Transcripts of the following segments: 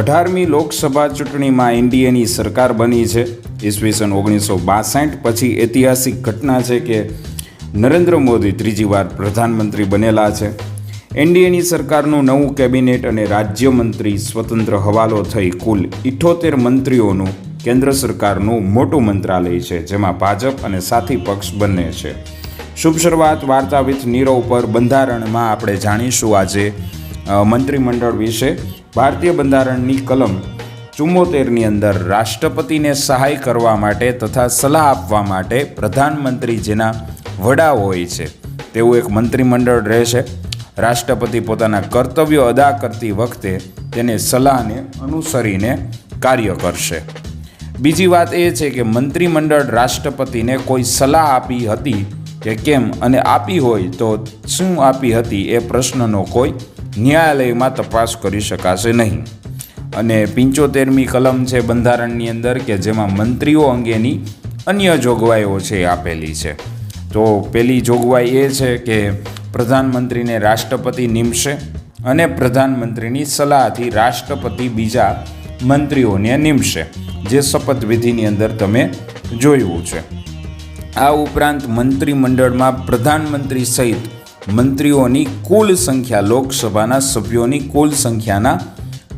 અઢારમી લોકસભા ચૂંટણીમાં એનડીએની સરકાર બની છે. ઈસવીસન ઓગણીસો બાસઠ પછી ઐતિહાસિક ઘટના છે કે નરેન્દ્ર મોદી ત્રીજી વાર પ્રધાનમંત્રી બનેલા છે. એનડીએની સરકારનું નવું કેબિનેટ અને રાજ્યમંત્રી સ્વતંત્ર હવાલો થઈ કુલ ઇઠોતેર મંત્રીઓનું કેન્દ્ર સરકારનું મોટું મંત્રાલય છે, જેમાં ભાજપ અને સાથી પક્ષ બંને છે. શુભ શરૂઆત વાર્તા વિથ નીરવ પર બંધારણમાં આપણે જાણીશું. આજે મંત્રીમંડળ વિશે ભારતીય બંધારણની કલમ ચુમ્મોતેરની અંદર રાષ્ટ્રપતિને સહાય કરવા માટે તથા સલાહ આપવા માટે પ્રધાનમંત્રી જેના વડા હોય છે. તેવું એક મંત્રીમંડળ રહેશે. રાષ્ટ્રપતિ પોતાના કર્તવ્યો અદા કરતી વખતે તેને સલાહને અનુસરીને કાર્ય કરશે. બીજી વાત એ છે કે મંત્રીમંડળ રાષ્ટ્રપતિને કોઈ સલાહ આપી હતી કે કેમ અને આપી હોય તો શું આપી હતી એ પ્રશ્નનો કોઈ ન્યાયાલયમાં તપાસ કરી શકાશે નહીં. અને પંચોતેરમી કલમ છે બંધારણની અંદર કે જેમાં મંત્રીઓ અંગેની અન્ય જોગવાઈઓ છે આપેલી છે. તો પેલી જોગવાઈ એ છે કે પ્રધાનમંત્રીને રાષ્ટ્રપતિ નિમશે અને પ્રધાનમંત્રીની સલાહથી રાષ્ટ્રપતિ બીજા મંત્રીઓને નિમશે, જે શપથવિધિની અંદર તમે જોયું છે. આ ઉપરાંત મંત્રીમંડળમાં પ્રધાનમંત્રી સહિત મંત્રીઓની કુલ સંખ્યા, લોકસભાના સભ્યોની કુલ સંખ્યાના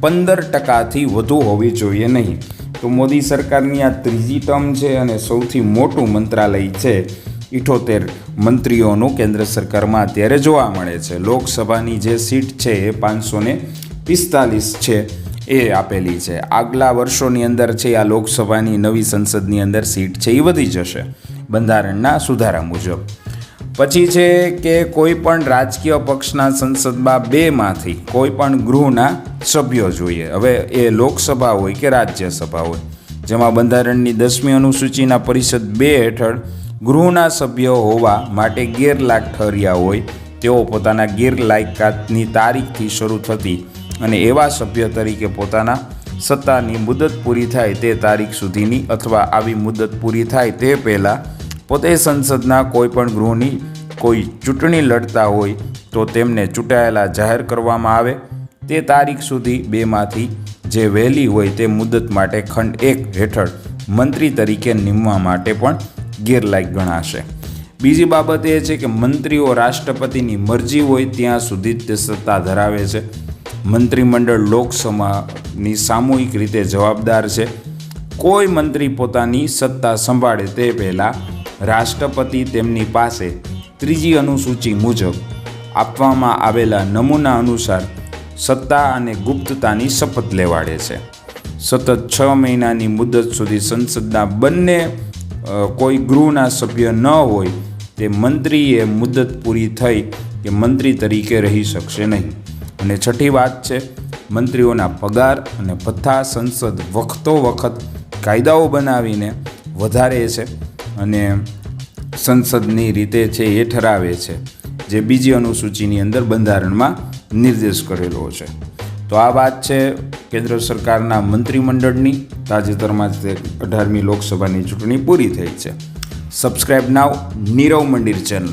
પંદર ટકાથી વધુ હોવી જોઈએ નહીં. તો મોદી સરકારની આ ત્રીજી ટર્મ છે અને સૌથી મોટું મંત્રાલય છે ઇઠોતેર મંત્રીઓનું કેન્દ્ર સરકારમાં અત્યારે જોવા મળે છે. લોકસભાની જે સીટ છે એ પાંચસો ને પિસ્તાલીસ છે એ આપેલી છે. આગલા વર્ષોની અંદર છે આ લોકસભાની નવી સંસદની અંદર સીટ છે એ વધી જશે. બંધારણના સુધારા મુજબ. પછી છે કે કોઈ પણ રાજકીય પક્ષના સંસદમાં બેમાંથી કોઈ પણ ગૃહના સભ્યો જોઈએ. હવે એ લોકસભા હોય કે રાજ્યસભા હોય, જેમાં બંધારણની દસમી અનુસૂચિના પરિષદ બે હેઠળ ગૃહના સભ્યો હોવા માટે ગેરલાયક ઠર્યા હોય, તેઓ પોતાના ગેરલાયકાતની તારીખથી શરૂ થતી અને એવા સભ્ય તરીકે પોતાના સત્તાની મુદત પૂરી થાય તે તારીખ સુધીની અથવા આવી મુદત પૂરી થાય તે પહેલાં પોતે સંસદના કોઈ પણ ગૃહની કોઈ ચૂંટણી લડતા હોય તો તેમને ચૂંટાયેલા જાહેર કરવામાં આવે. તે તારીખ સુધી બેમાંથી જે વહેલી હોય તે મુદત માટે ખંડ એક હેઠળ મંત્રી તરીકે નિમવા માટે પણ ગેરલાયક ગણાશે. બીજી બાબત એ છે કે મંત્રીઓ રાષ્ટ્રપતિની મરજી હોય ત્યાં સુધી તે સત્તા ધરાવે છે. મંત્રીમંડળ લોકસભાની સામૂહિક રીતે જવાબદાર છે. કોઈ મંત્રી પોતાની સત્તા સંભાળે તે પહેલાં રાષ્ટ્રપતિ તેમની પાસે ત્રીજી અનુસૂચિ મુજબ આપવામાં આવેલા નમૂના અનુસાર સત્તા અને ગુપ્તતાની શપથ લેવાડે છે. સતત છ મહિનાની મુદત સુધી સંસદના બંને કોઈ ગૃહના સભ્ય ન હોય તે મંત્રીએ મુદત પૂરી થઈ કે મંત્રી તરીકે રહી શકશે નહીં. અને છઠ્ઠી વાત છે, મંત્રીઓના પગાર અને ભથ્થા સંસદ વખતો વખત કાયદાઓ બનાવીને વધારે છે. અને સંસદની રીતે છે એ ઠરાવે છે, જે બીજી અનુસૂચિની અંદર બંધારણમાં નિર્દેશ કરેલો છે. તો આ વાત છે કેન્દ્ર સરકારના મંત્રીમંડળની. તાજેતરમાં જ અઢારમી લોકસભાની ચૂંટણી પૂરી થઈ છે. સબસ્ક્રાઈબ નાવ નીરવ મંદિર ચેનલ.